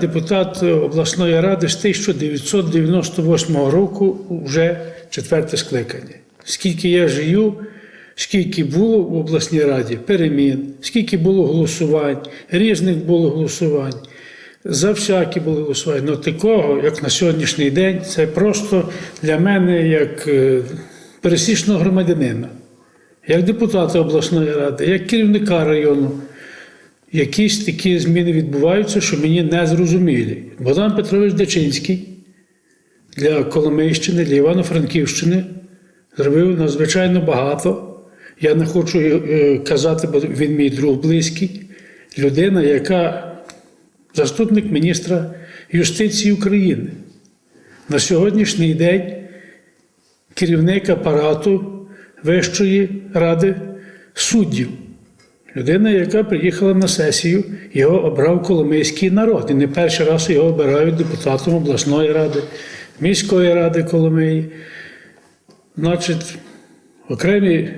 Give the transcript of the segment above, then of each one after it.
депутат обласної ради з 1998 року вже четверте скликання. Скільки я живу, скільки було в обласній раді перемін, скільки було голосувань, різних було голосувань, за всякі були голосування. Ну такого, як на сьогоднішній день, це просто для мене як е, пересічного громадянина, як депутата обласної ради, як керівника району. Якісь такі зміни відбуваються, що мені не зрозумілі. Богдан Петрович Дачинський для Коломийщини, для Івано-Франківщини зробив надзвичайно багато. Я не хочу е, казати, бо він мій друг близький. Людина, яка заступник міністра юстиції України. На сьогоднішній день керівник апарату Вищої ради суддів. Людина, яка приїхала на сесію, його обрав Коломийський народ. І не перший раз його обирають депутатом обласної ради, міської ради Коломиї. Значить, окремі,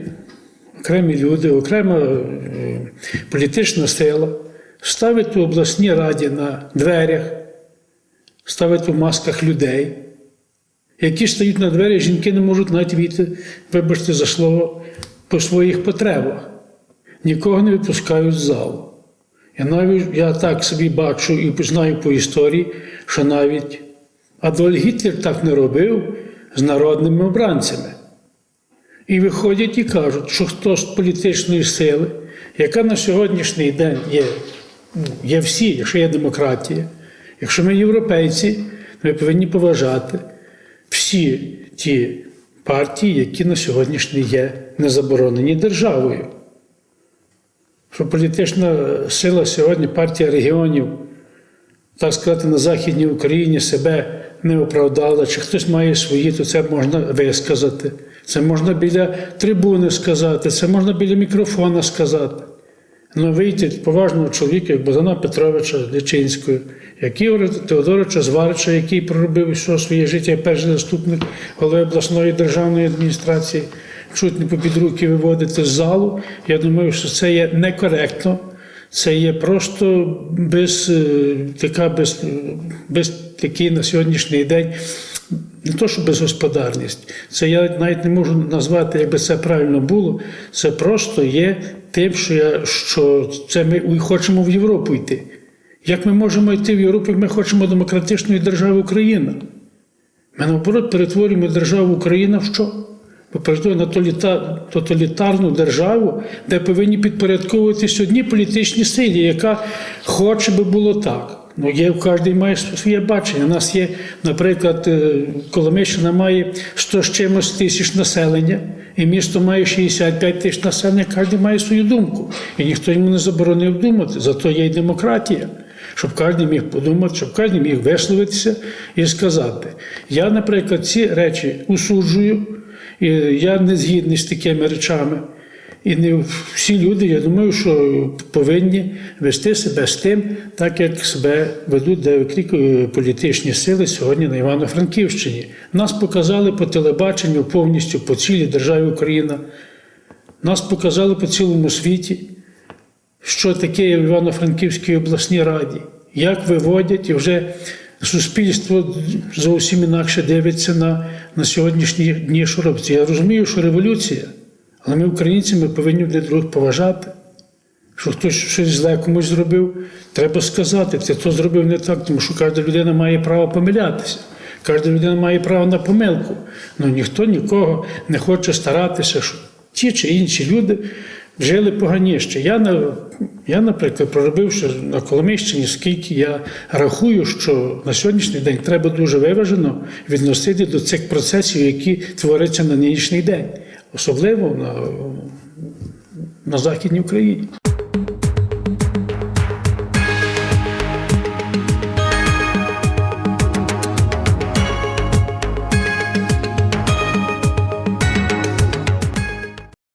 окремі люди, окрема е, політична сила ставить у обласній раді на дверях, ставить у масках людей, які стоять на двері, жінки не можуть навіть війти, вибачте за слово, по своїх потребах нікого не випускають з залу. Я навіть я так собі бачу і знаю по історії, що навіть Адольф Гітлер так не робив з народними обранцями. І виходять і кажуть, що хто з політичної сили, яка на сьогоднішній день є, ну, є всі, якщо є демократія, якщо ми європейці, ми повинні поважати всі ті партії, які на сьогоднішній є незаборонені державою що політична сила сьогодні, партія регіонів, так сказати, на Західній Україні себе не оправдала, чи хтось має свої, то це можна висказати. Це можна біля трибуни сказати, це можна біля мікрофона сказати. Ну, вийти поважного чоловіка, як Богдана Петровича Личинського, як Ігоря Теодоровича Зварича, який проробив все своє життя, перший заступник голови обласної державної адміністрації, чуть не попід руки виводити з залу. Я думаю, що це є некоректно, це є просто без е, така без, без такий на сьогоднішній день. Не то, що безгосподарність, це я навіть не можу назвати, якби це правильно було. Це просто є тим, що я що це ми хочемо в Європу йти. Як ми можемо йти в Європу, як ми хочемо демократичної держави Україна? Ми наоборот перетворюємо державу Україна в що? Ми на тоталітарну державу, де повинні підпорядковуватись одні політичні силі, яка хоче би було так. Ну, є, кожен має своє бачення. У нас є, наприклад, е, Коломийщина має 100 з чимось тисяч населення, і місто має 65 тисяч населення, кожен має свою думку. І ніхто йому не заборонив думати. Зато є й демократія. Щоб кожен міг подумати, щоб кожен міг висловитися і сказати. Я, наприклад, ці речі усуджую, і я не згідний з такими речами. І не всі люди, я думаю, що повинні вести себе з тим, так як себе ведуть деякі е, політичні сили сьогодні на Івано-Франківщині. Нас показали по телебаченню повністю по цілій державі Україна. Нас показали по цілому світі, що таке в Івано-Франківській обласній раді, як виводять і вже суспільство зовсім інакше дивиться на, на сьогоднішні дні, що. Я розумію, що революція. Але ми, українці, ми повинні один других поважати. Що хтось щось зле комусь зробив, треба сказати, це то зробив не так, тому що кожна людина має право помилятися, кожна людина має право на помилку. Ну ніхто нікого не хоче старатися, щоб ті чи інші люди жили поганіше. Я, на- я наприклад, проробивши на Коломийщині, скільки я рахую, що на сьогоднішній день треба дуже виважено відносити до цих процесів, які творяться на нинішній день, особливо на, на Західній Україні.